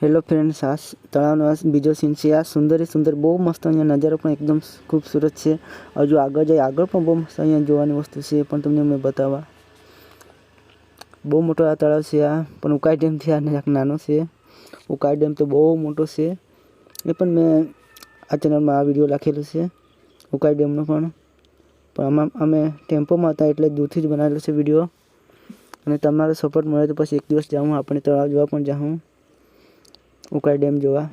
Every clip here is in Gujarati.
હેલો ફ્રેન્ડ્સ આ તળાવનો આ બીજો સીન છે. આ સુંદર સુંદર બહુ મસ્ત અહીંયા નજારો પણ એકદમ ખૂબસૂરત છે. હજુ આગળ જાય આગળ પણ બહુ મસ્ત અહીંયા જોવાની વસ્તુ છે પણ તમને મેં બતાવવા. બહુ મોટો આ તળાવ છે આ, પણ ઉકાઈ ડેમથી આ જરાક નાનો છે. ઉકાઈ ડેમ તો બહુ મોટો છે. એ પણ મેં આ ચેનલમાં આ વીડિયો લખેલો છે, ઉકાઈ ડેમનો પણ. પણ આમાં અમે ટેમ્પોમાં હતા એટલે દૂરથી જ બનાવેલો છે વીડિયો અને તમારો સપોર્ટ મળે તો પછી એક દિવસ જાઉં, આપણે તળાવ જોવા પણ જાઉં. ઉકાઈ ડેમ જોવા.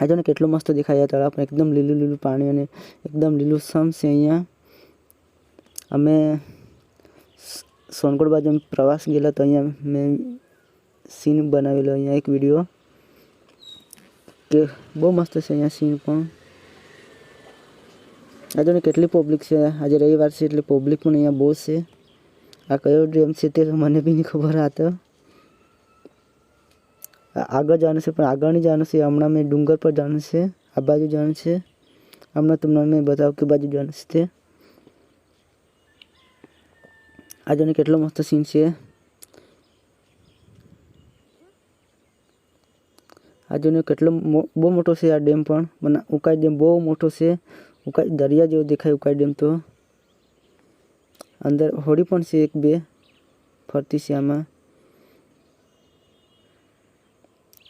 આ જો ને કેટલો મસ્ત દેખાય તળાવ પણ. એકદમ લીલું લીલું પાણી અને એકદમ લીલું સમ છે અહીંયા. અમે સોનગઢ બાજુ અમે પ્રવાસ ગયેલા તો અહીંયા મેં સીન બનાવેલો અહીંયા એક વીડિયો કે બહુ મસ્ત છે અહીંયા સીન પણ. આ જો ને કેટલી પબ્લિક છે. આજે રવિવાર છે એટલે પબ્લિક પણ અહીંયા બહુ છે. આ કયો ડેમ છે તે મને બી નહીં ખબર આ તો. આગળ જવાનું છે, પણ આગળ નહીં જવાનું છે, હમણાં મેં ડુંગર પર જવાનું છે, આ બાજુ જવાનું છે. હમણાં તમને મેં બતાવું કે બાજુ જવાનું છે આ જોને કેટલો મસ્ત સીન છે. આ જોને કેટલો બહુ મોટો છે આ ડેમ પણ. મને ઉકાઈ ડેમ બહુ મોટો છે. ઉકાઈ દરિયા જેવો દેખાય ઉકાઈ ડેમ તો. અંદર હોડી પણ છે એક બે. ફરતી છે આમાં.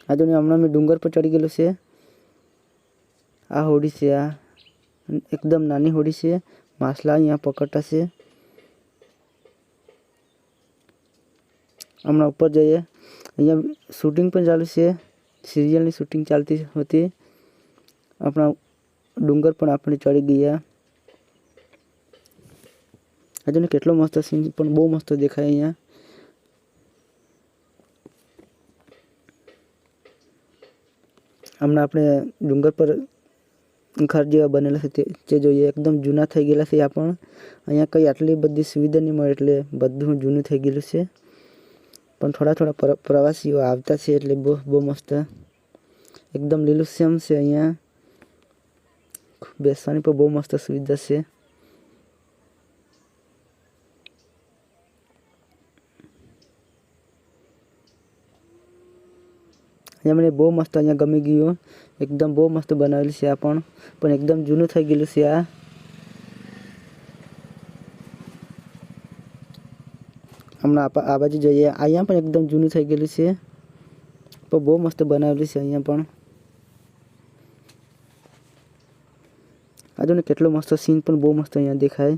આ જોને હમણાં મેં ડુંગર પર ચડી ગયેલો છે આ હોડી છે આ એકદમ નાની હોડી છે માછલા અહીંયા પકડતા છે હમણાં ઉપર જઈએ અહીંયા શૂટિંગ પણ ચાલુ છે સિરિયલની શૂટિંગ ચાલતી હતી આપણા ડુંગર પણ આપણે ચડી ગયા આજે ને કેટલો મસ્ત સીન પણ બહુ મસ્ત દેખાય અહીંયા હમણાં આપણે ડુંગર પર ઘર જેવા બનેલા છે તે જોઈએ, એકદમ જૂના થઈ ગયેલા છે આ પણ અહીંયા કંઈ આટલી બધી સુવિધા નહીં મળે એટલે બધું જૂનું થઈ ગયેલું છે. પણ થોડા થોડા પ્રવાસીઓ આવતા છે એટલે બહુ બહુ મસ્ત. એકદમ લીલુંછમ છે અહીંયા. બેસવાની પણ બહુ મસ્ત સુવિધા છે. અહીંયા મને બહુ મસ્ત અહીંયા ગમી ગયું એકદમ બહુ મસ્ત બનાવેલું છે આ પણ પણ એકદમ જૂનું થઈ ગયેલું છે આ હમણાં આપ- આ બાજુ જઈએ અહીંયા પણ એકદમ જૂનું થઈ ગયેલું છે પણ બહુ મસ્ત બનાવેલું છે અહીંયા પણ આ જો ને કેટલો મસ્ત સીન પણ બહુ મસ્ત અહીંયા દેખાય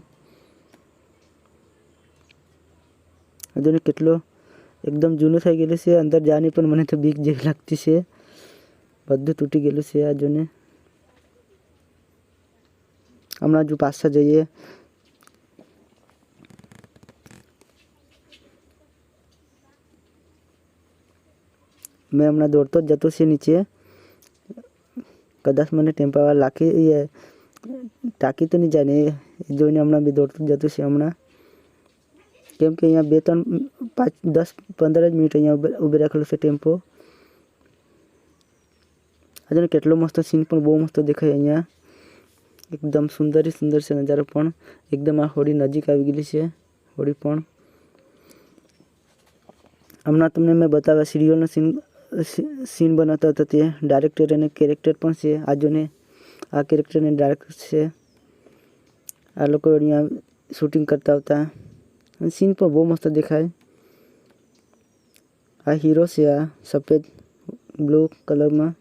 આ જો ને કેટલો એકદમ જૂનું થઈ ગયેલું છે અંદર જવાની પણ મને તો બીક જેવી લાગતી છે બધું તૂટી ગયેલું છે આ જોને હમણાં જો પાછા જઈએ મેં હમણાં દોડતો જ જતો છે નીચે કદાચ મને ટેમ્પાવાળા લાખી એ ટાંકી તો નહીં જાય ને એ જોઈને હમણાં બી દોડતું જ જતું છે હમણાં કેમ કે અહીંયા બે ત્રણ પાંચ દસ પંદર જ મિનિટ અહીંયા ઊભે ઊભી રાખેલો છે ટેમ્પો આજે કેટલો મસ્ત સીન પણ બહુ મસ્ત દેખાય અહીંયા એકદમ સુંદર ય સુંદર છે નજારો પણ એકદમ આ હોડી નજીક આવી ગયેલી છે હોડી પણ હમણાં તમને મેં બતાવ્યા સિરિયલનો સીન સીન બનાવતા હતા તે ડાયરેક્ટર અને કેરેક્ટર પણ છે આ જોને આ કેરેક્ટર અને ડાયરેક્ટર છે આ લોકો અહીંયા શૂટિંગ કરતા હતા અને સીન પણ બહુ મસ્ત દેખાય આ હીરો છે આ સફેદ બ્લુ કલરમાં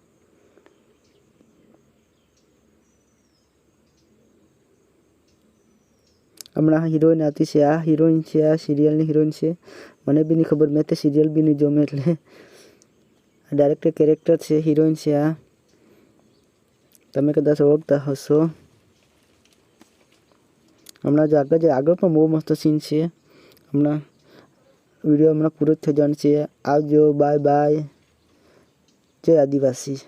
હમણાં હિરોઈન આવતી છે આ હિરોઈન છે આ સિરિયલની હિરોઈન છે મને બી નહીં ખબર મેં તે સિરિયલ બી નહીં જોમે એટલે આ ડાયરેક્ટર કેરેક્ટર છે હિરોઈન છે આ તમે કદાચ ઓળખતા હશો હમણાં જ આગળ જે આગળ પણ બહુ મસ્ત સીન છે હમણાં વીડિયો હમણાં પૂરો જ થઈ જવાનો છે. આવજો બાય બાય. જય આદિવાસી.